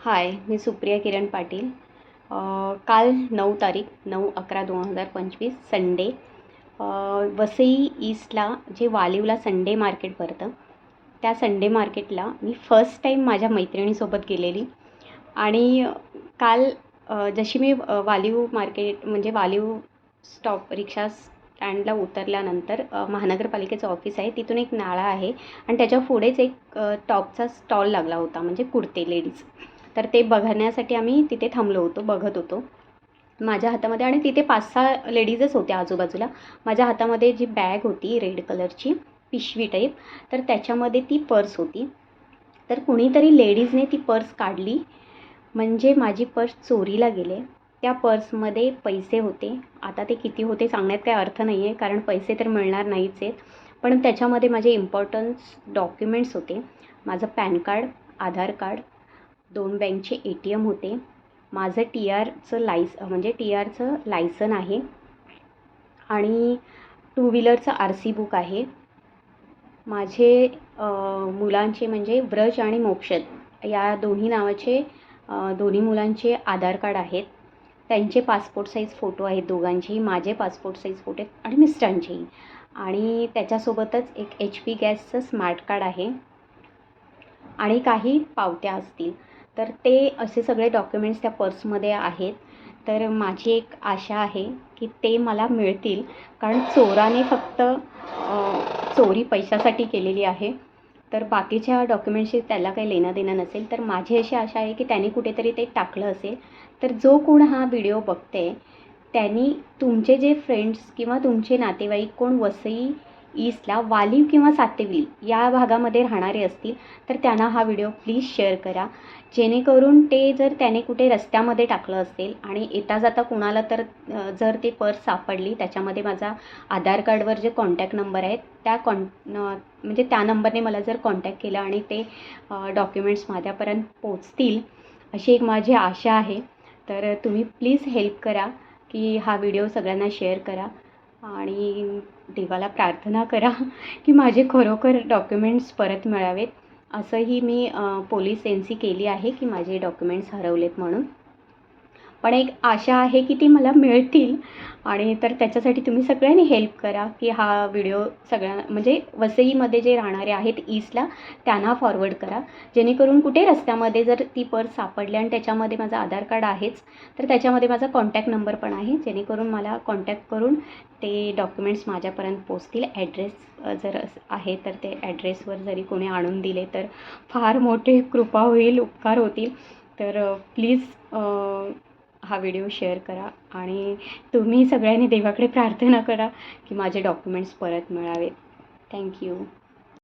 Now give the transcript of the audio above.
हाय मी सुप्रिया किरण पाटील. काल नऊ तारीख नऊ अकरा दोन हजार पंचवीस संडे. वसई ईस्टला जे वालिवला संडे मार्केट भरतं त्या संडे मार्केटला मी फर्स्ट टाईम माझ्या मैत्रिणीसोबत गेलेली. आणि काल जशी मी वालीव वालिव मार्केट म्हणजे वालिव स्टॉप रिक्षा स्टँडला उतरल्यानंतर महानगरपालिकेचं ऑफिस आहे तिथून एक नाळा आहे. आणि त्याच्या पुढेच एक टॉपचा स्टॉल लागला होता म्हणजे कुर्ते लेडीज. तर ते बघण्यासाठी आम्ही तिथे थांबलो होतो बघत होतो. माझ्या हातामध्ये आणि तिथे पाच सहा लेडीजच होत्या आजूबाजूला. माझ्या हातामध्ये जी बॅग होती रेड कलरची पिशवी टाईप तर त्याच्यामध्ये ती पर्स होती. तर कुणीतरी लेडीजने ती पर्स काढली. म्हणजे माझी पर्स चोरीला गेले. त्या पर्समध्ये पैसे होते. आता ते किती होते सांगण्यात काही अर्थ नाही आहे कारण पैसे तर मिळणार नाहीच आहेत. पण त्याच्यामध्ये माझे इम्पॉर्टन्स डॉक्युमेंट्स होते. माझं पॅन कार्ड आधार कार्ड दोन बँकचे ए टी एम होते. माझं टी आरचं लायस म्हणजे टी आरचं लायसन आहे. आणि टू व्हीलरचं आर सी बुक आहे. माझे मुलांचे म्हणजे व्रज आणि मोक्षद या दोन्ही नावाचे दोन्ही मुलांचे आधार कार्ड आहेत. त्यांचे पासपोर्ट साईज फोटो आहेत दोघांचेही माझे पासपोर्ट साईज फोटो आहेत आणि मिस्टरांचेही. आणि त्याच्यासोबतच एक एच पी गॅसचं स्मार्ट कार्ड आहे. आणि काही पावत्या असतील. तर ते असे सगळे डॉक्युमेंट्स त्या पर्समध्ये आहेत. तर माझी एक आशा आहे की ते मला मिळतील. कारण चोराने फक्त चोरी पैशासाठी केलेली आहे. तर बाकीच्या डॉक्युमेंट्सशी त्याला काही लेणं देणं नसेल. तर माझी अशी आशा आहे की त्याने कुठेतरी ते टाकलं असेल. तर जो कोण हा व्हिडिओ बघते त्यांनी तुमचे जे फ्रेंड्स किंवा तुमचे नातेवाईक कोण वसई ईस्टला वालीव किंवा सातेवली या भागामध्ये राहणारे असतील तर त्यांना हा व्हिडिओ प्लीज शेअर करा. जेणेकरून ते जर त्याने कुठे रस्त्यामध्ये टाकलं असेल आणि येता जाता कुणाला तर जर ते पर्स सापडली त्याच्यामध्ये माझा आधार कार्डवर जे कॉन्टॅक्ट नंबर आहेत त्या कॉन म्हणजे त्या नंबरने मला जर कॉन्टॅक्ट केला आणि ते डॉक्युमेंट्स माझ्यापर्यंत पोचतील अशी एक माझी आशा आहे. तर तुम्ही प्लीज हेल्प करा की हा व्हिडिओ सगळ्यांना शेअर करा. आणि देवाला प्रार्थना करा की माझे खरोखर डॉक्युमेंट्स परत मिळावेत. असंही मी पोलीस एन सी केली आहे की माझे डॉक्युमेंट्स हरवलेत म्हणून. पण एक आशा आहे की ती मला मिळतील. आणि तर त्याच्यासाठी तुम्ही सगळ्यांनी हेल्प करा की हा व्हिडिओ सगळ्या म्हणजे वसईमध्ये जे राहणारे आहेत ईस्टला त्यांना फॉरवर्ड करा. जेणेकरून कुठे रस्त्यामध्ये जर ती पर्स सापडली आणि त्याच्यामध्ये माझं आधार कार्ड आहेच तर त्याच्यामध्ये माझा कॉन्टॅक्ट नंबर पण आहे. जेणेकरून मला कॉन्टॅक्ट करून ते डॉक्युमेंट्स माझ्यापर्यंत पोचतील. ॲड्रेस जर आहे तर ते ॲड्रेसवर जरी कोणी आणून दिले तर फार मोठे कृपा होईल उपकार होतील. तर प्लीज हा व्हिडिओ शेअर करा आणि तुम्ही सगळ्यांनी देवाकडे प्रार्थना करा की माझे डॉक्युमेंट्स परत मिळावेत. थँक्यू